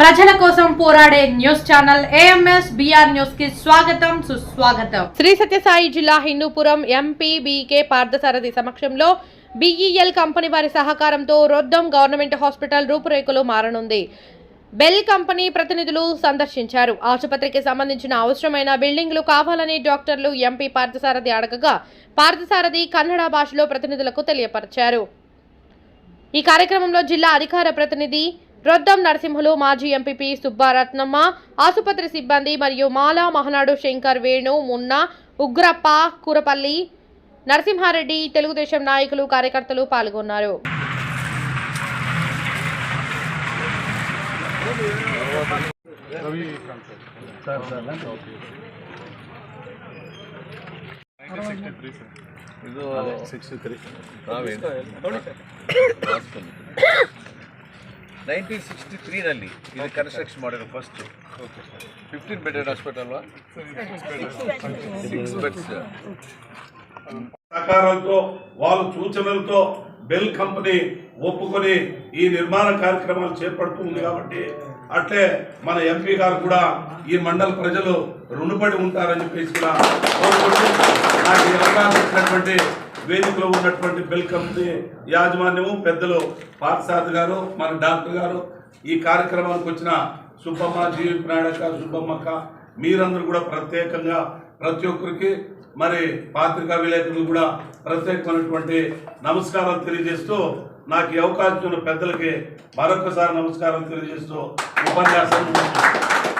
ప్రజల కోసం పోరాడే న్యూస్ ఛానల్ ఏఎంఎస్ బిఆర్ న్యూస్కి స్వాగతం సుస్వాగతం. శ్రీ సత్యసాయి జిల్లా హిందూపురం ఎంపీ బీకే పార్థసారథి సమక్షంలో బిఈఎల్ కంపెనీ వారి సహకారంతో రొద్దం గవర్నమెంట్ హాస్పిటల్ రూపురేఖలు మారనుంది. బెల్ కంపెనీ ప్రతినిధులు సందర్శించారు. ఆసుపత్రికి సంబంధించిన అవసరమైన బిల్డింగ్లు కావాలని డాక్టర్లు ఎంపీ పార్థసారథి అడగగా పార్థసారథి కన్నడ భాషలో ప్రతినిధులకు తెలియపరిచారు. ఈ కార్యక్రమంలో జిల్లా అధికార ప్రతినిధి రొద్దం నరసింహులు మాజీ ఎంపీపీ సుబ్బారత్నమ్మ ఆసుపత్రి సిబ్బంది మరియు మాలా మహనాడు శంకర్ వేణు మున్నా ఉగ్రప్ప కూరపల్లి నరసింహారెడ్డి తెలుగుదేశం నాయకులు కార్యకర్తలు పాల్గొన్నారు. ನೈನ್ಟೀನ್ ಸಿಕ್ಸ್ಟಿ ತ್ರೀನಲ್ಲಿ ಇದು ಕನ್ಸ್ಟ್ರಕ್ಷನ್ ಮಾಡಿರೋ ಫಸ್ಟ್ ಫಿಫ್ಟೀನ್ ಬೆಡೆಡ್ ಹಾಸ್ಪಿಟಲ್ ಅಲ್ವಾ ಸಿಕ್ಸ್ ಬೆಡ್ಸ್ సహకారాలతో వాళ్ళ సూచనలతో బెల్ కంపెనీ ఒప్పుకొని ఈ నిర్మాణ కార్యక్రమాలు చేపడుతూ ఉంది కాబట్టి అట్లే మన ఎంపీ గారు కూడా ఈ మండల ప్రజలు రుణపడి ఉంటారని చెప్పేసి కూడా కోరుకుంటూ నాకు ఈ అవకాశం ఇచ్చినటువంటి వేదికలో ఉన్నటువంటి బెల్ యాజమాన్యము పెద్దలు పార్థసారథి గారు మన డాక్టర్ గారు. ఈ కార్యక్రమానికి వచ్చిన సుబ్బమ్మ జీవి నాయక సుబ్బమ్మక్క మీరందరూ కూడా ప్రత్యేకంగా ప్రతి ఒక్కరికి మరి పాత్రికా విలేకరులు కూడా ప్రత్యేకమైనటువంటి నమస్కారాలు తెలియజేస్తూ నాకు ఈ అవకాశం ఉన్న పెద్దలకి మరొకసారి నమస్కారం తెలియజేస్తూ ఉపన్యాసం